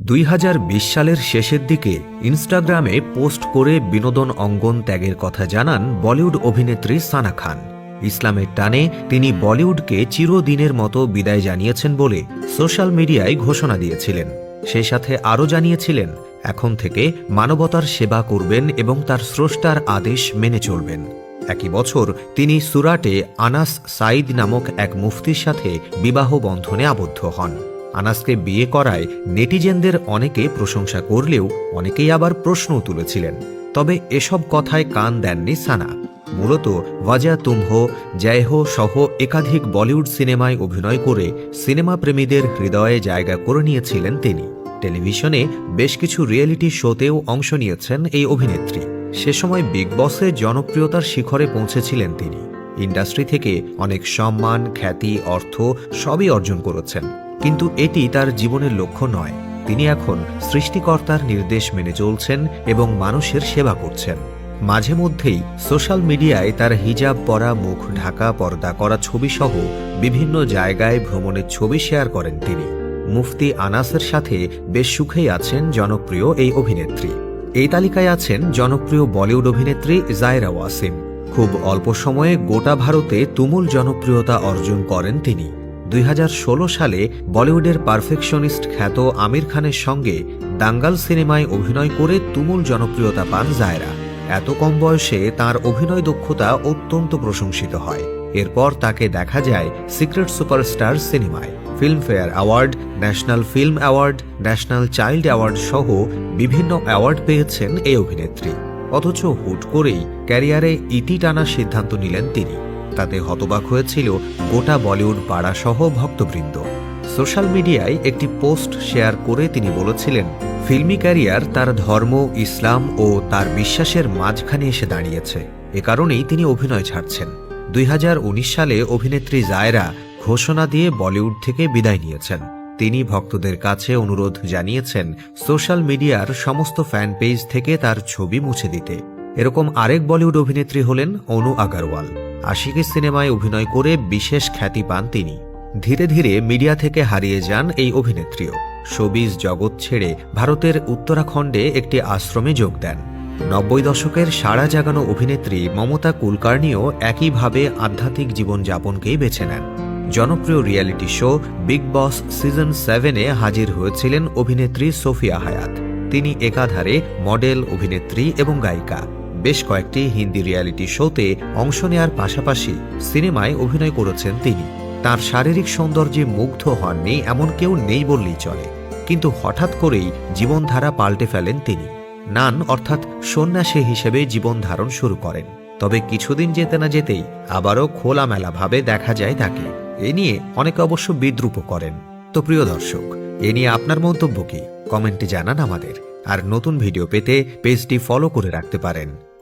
দুই হাজার বিশ সালের শেষের দিকে ইনস্টাগ্রামে পোস্ট করে বিনোদন অঙ্গন ত্যাগের কথা জানান বলিউড অভিনেত্রী সানা খান। ইসলামের টানে তিনি বলিউডকে চিরদিনের মতো বিদায় জানিয়েছেন বলে সোশ্যাল মিডিয়ায় ঘোষণা দিয়েছিলেন। সেই সাথে আরও জানিয়েছিলেন, এখন থেকে মানবতার সেবা করবেন এবং তার স্রষ্টার আদেশ মেনে চলবেন। একই বছর তিনি সুরাটে আনাস সাইদ নামক এক মুফতির সাথে বিবাহ বন্ধনে আবদ্ধ হন। আনাসকে বিয়ে করায় নেটিজেনদের অনেকে প্রশংসা করলেও অনেকেই আবার প্রশ্নও তুলেছিলেন। তবে এসব কথায় কান দেননি সানা। মূলত ওয়াজা তুমহো জয়হো সহ একাধিক বলিউড সিনেমায় অভিনয় করে সিনেমা প্রেমীদের হৃদয়ে জায়গা করে নিয়েছিলেন তিনি। টেলিভিশনে বেশ কিছু রিয়েলিটি শোতেও অংশ নিয়েছেন এই অভিনেত্রী। সে সময় বিগ বসে জনপ্রিয়তার শিখরে পৌঁছেছিলেন তিনি। ইন্ডাস্ট্রি থেকে অনেক সম্মান, খ্যাতি, অর্থ সবই অর্জন করেছেন। কিন্তু এটি তার জীবনের লক্ষ্য নয়। তিনি এখন সৃষ্টিকর্তার নির্দেশ মেনে চলছেন এবং মানুষের সেবা করছেন। মাঝে মধ্যেই সোশ্যাল মিডিয়ায় তার হিজাব পরা, মুখ ঢাকা, পর্দা করা ছবি সহ বিভিন্ন জায়গায় ভ্রমণের ছবি শেয়ার করেন তিনি। মুফতি আনাসের সাথে বেশ সুখেই আছেন জনপ্রিয় এই অভিনেত্রী। এই তালিকায় আছেন জনপ্রিয় বলিউড অভিনেত্রী জায়রা ওয়াসিম। খুব অল্প সময়ে গোটা ভারতে তুমুল জনপ্রিয়তা অর্জন করেন তিনি। দুই হাজার ষোলো সালে বলিউডের পারফেকশনিস্ট খ্যাত আমির খানের সঙ্গে দাঙ্গাল সিনেমায় অভিনয় করে তুমুল জনপ্রিয়তা পান জায়রা। এত কম বয়সে তার অভিনয় দক্ষতা অত্যন্ত প্রশংসিত হয়। এরপর তাকে দেখা যায় সিক্রেট সুপারস্টার সিনেমায়। Filmfare award, national film award, national child award সহ বিভিন্ন অ্যাওয়ার্ড পেয়েছেন এই অভিনেত্রী। অথচ হুট করেই ক্যারিয়ারে ইতি টানার সিদ্ধান্ত নিলেন তিনি। তাতে হতবাক হয়েছিল গোটা বলিউড পাড়াসহ ভক্তবৃন্দ। সোশ্যাল মিডিয়ায় একটি পোস্ট শেয়ার করে তিনি বলেছিলেন, ফিল্মি ক্যারিয়ার তার ধর্ম, ইসলাম ও তার বিশ্বাসের মাঝখানে এসে দাঁড়িয়েছে। এ কারণেই তিনি অভিনয় ছাড়ছেন। দুই হাজার উনিশ সালে অভিনেত্রী জায়রা ঘোষণা দিয়ে বলিউড থেকে বিদায় নিয়েছেন। তিনি ভক্তদের কাছে অনুরোধ জানিয়েছেন, সোশ্যাল মিডিয়ার সমস্ত ফ্যান পেজ থেকে তার ছবি মুছে দিতে। এরকম আরেক বলিউড অভিনেত্রী হলেন অনু আগারওয়াল। আশিকি সিনেমায় অভিনয় করে বিশেষ খ্যাতি পান তিনি। ধীরে ধীরে মিডিয়া থেকে হারিয়ে যান এই অভিনেত্রীও। শোবিজ জগৎ ছেড়ে ভারতের উত্তরাখণ্ডে একটি আশ্রমে যোগ দেন। নব্বই দশকের সাড়া জাগানো অভিনেত্রী মমতা কুলকার্নিও একইভাবে আধ্যাত্মিক জীবনযাপনকেই বেছে নেন। জনপ্রিয় reality show Bigg Boss season সেভেনে হাজির হয়েছিলেন অভিনেত্রী সোফিয়া হায়াত। তিনি একাধারে মডেল, অভিনেত্রী এবং গায়িকা। বেশ কয়েকটি হিন্দি রিয়েলিটি শোতে অংশ নেয়ার পাশাপাশি সিনেমায় অভিনয় করেছেন তিনি। তার শারীরিক সৌন্দর্যে মুগ্ধ হননি এমন কেউ নেই বললেই চলে। কিন্তু হঠাৎ করেই জীবনধারা পাল্টে ফেলেন তিনি। নান অর্থাৎ সন্ন্যাসী হিসেবে জীবন ধারণ শুরু করেন। তবে কিছুদিন যেতে না যেতেই আবারও খোলামেলাভাবে দেখা যায় তাকে। এ নিয়ে অনেকে অবশ্য বিদ্রুপও করেন। তো প্রিয় দর্শক, এ নিয়ে আপনার মন্তব্য কি? কমেন্টে জানান আমাদের। আর নতুন ভিডিও পেতে পেজটি ফলো করে রাখতে পারেন।